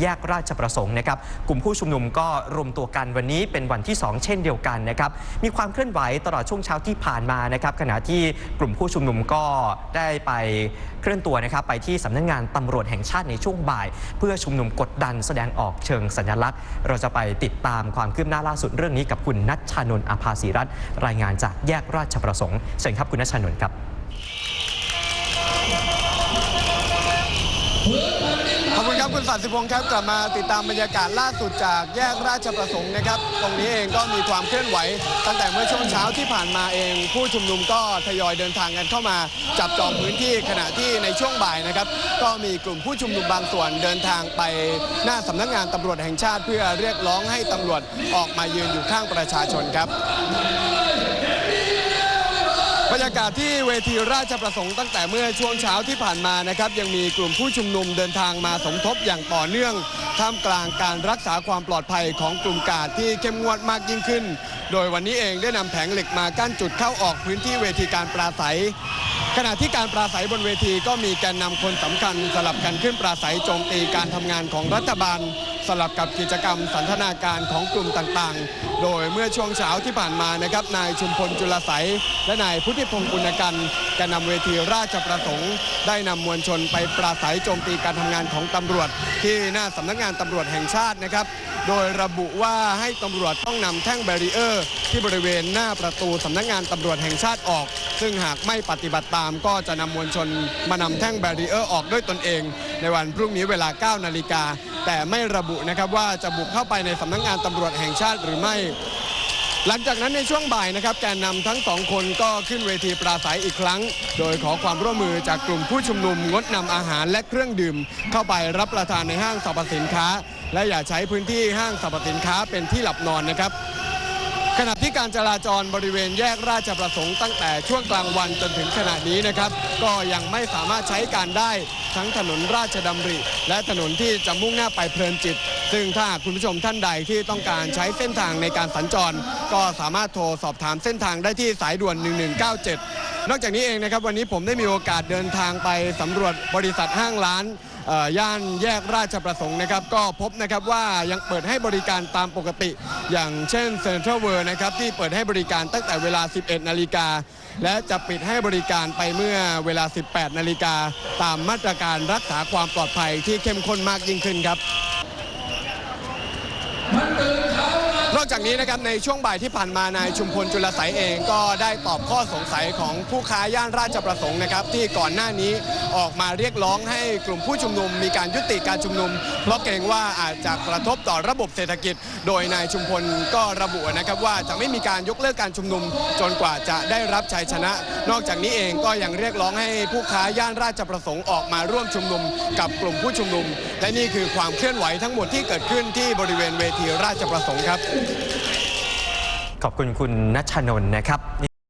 แยกราชประสงค์นะครับ กลุ่มผู้ชุมนุมก็รวมตัวกันวันนี้เป็นวันที่ 2 เช่นเดียวกันนะครับ มีความเคลื่อนไหวตลอดช่วงเช้าที่ผ่านมานะครับ ขณะที่กลุ่มผู้ชุมนุมก็ได้ไปเคลื่อนตัวนะครับ ไปที่สำนักงานตำรวจแห่งชาติในช่วงบ่าย เพื่อชุมนุมกดดันแสดงออกเชิงสัญลักษณ์ เราจะไปติดตามความคืบหน้าล่าสุดเรื่องนี้กับคุณนัชชานนท์อาภาสีรัตน์รายงานจากแยกราชประสงค์เชิญครับคุณนัชชานนท์ครับ ขอบคุณครับคุณสัตย์สิพงศ์ครับกลับมาติดตามบรรยากาศล่าสุดจากแยกราชประสงค์นะครับ ตรงนี้เองก็มีความเคลื่อนไหว ตั้งแต่เมื่อช่วงเช้าที่ผ่านมาเอง ผู้ชุมนุมก็ทยอยเดินทางกันเข้ามาจับจองพื้นที่ขณะที่ในช่วงบ่ายนะครับ ก็มีกลุ่มผู้ชุมนุมบางส่วนเดินทางไปหน้าสำนักงานตำรวจแห่งชาติ เพื่อเรียกร้องให้ตำรวจออกมายืนอยู่ข้างประชาชนครับ บรรยากาศที่เวทีราชประสงค์ตั้งแต่เมื่อช่วงเช้าที่ผ่านมานะครับยังมีกลุ่มผู้ชุมนุมเดินทางมาสมทบอย่างต่อเนื่องท่ามกลางการรักษาความปลอดภัยของกลุ่มกาดที่เข้มงวดมากยิ่งขึ้น โดยวันนี้เองได้นำแผงเหล็กมากั้นจุดเข้าออกพื้นที่เวทีการปราศัย ขณะที่การปราศัยบนเวทีก็มีแกนนำคนสำคัญสลับกันขึ้นปราศัยโจมตีการทำงานของรัฐบาล สลับกับกิจกรรมสันทนาการของกลุ่มต่างๆ โดยเมื่อช่วงเช้าที่ผ่านมานะครับนายชุมพลจุลไสยและนายพุทธิพงศ์ปุณกันแกนนำเวทีราชประสงค์ ได้นำมวลชนไปปราศัยโจมตีการทำงานของตำรวจ ที่หน้าสำนักงานตำรวจแห่งชาตินะครับโดยระบุว่าให้ตำรวจต้องนำแท่งแบรีเออร์ ที่บริเวณหน้าประตูสำนักงานตำรวจแห่งชาติออก ซึ่งหากไม่ปฏิบัติตามก็จะนำมวลชนมานำแท่งแบรีเออร์ออกด้วยตนเอง ในวันพรุ่งนี้เวลา 9 นาฬิกา แต่ไม่ระบุนะครับว่าจะบุกเข้าไปในสำนักงานตำรวจแห่งชาติหรือไม่ หลังจากนั้นในช่วงบ่ายนะครับแกนนำทั้งสองคนก็ขึ้นเวทีปราศัยอีกครั้ง โดยขอความร่วมมือจากกลุ่มผู้ชุมนุมงดนำอาหารและเครื่องดื่ม เข้าไปรับประทานในห้างสรรพสินค้า และอย่าใช้พื้นที่ห้างสรรพสินค้าเป็นที่หลับนอนนะครับ ขณะที่การจราจรบริเวณแยกราชประสงค์ตั้งแต่ช่วงกลางวันจนถึงขณะนี้นะครับ ก็ยังไม่สามารถใช้การได้ทั้งถนนราชดำริ และถนนที่จะมุ่งหน้าไปเพลินจิต ซึ่งถ้าคุณผู้ชมท่านใดที่ต้องการใช้เส้นทางในการสัญจร ก็สามารถโทรสอบถามเส้นทางได้ที่สายด่วน 1197 นอกจากนี้เองนะครับวันนี้ผมได้มีโอกาสเดินทางไปสำรวจบริษัทห้างร้านย่านแยกราชประสงค์นะครับ ก็พบนะครับว่ายังเปิดให้บริการตามปกติ อย่างเช่นเซ็นทรัลเวิร์นะครับที่เปิดให้บริการตั้งแต่เวลา 11 นาฬิกาและจะปิดให้บริการไปเมื่อเวลา 18 นาฬิกาตามมาตรการรักษาความปลอดภัยที่เข้มข้นมากยิ่งขึ้นครับ นอกจากนี้นะครับในช่วงบ่ายที่ผ่านมานายชุมพลจุลไสยเองก็ได้ตอบข้อสงสัยของผู้ค้าย่านราชประสงค์นะครับที่ก่อนหน้านี้ออกมาเรียกร้องให้กลุ่มผู้ชุมนุม มีการยุติการชุมนุม เพราะเกรงว่าอาจจะกระทบต่อระบบเศรษฐกิจ โดยนายชุมพลก็ระบุนะครับว่าจะไม่มีการยกเลิกการชุมนุม จนกว่าจะได้รับชัยชนะ นอกจากนี้เองก็ยังเรียกร้องให้ผู้ค้าย่านราชประสงค์ออกมาร่วมชุมนุม กับกลุ่มผู้ชุมนุม และนี่คือความเคลื่อนไหวทั้งหมดที่เกิดขึ้นที่บริเวณเวทีราชประสงค์ครับขอบคุณคุณนัชชนนท์นะครับ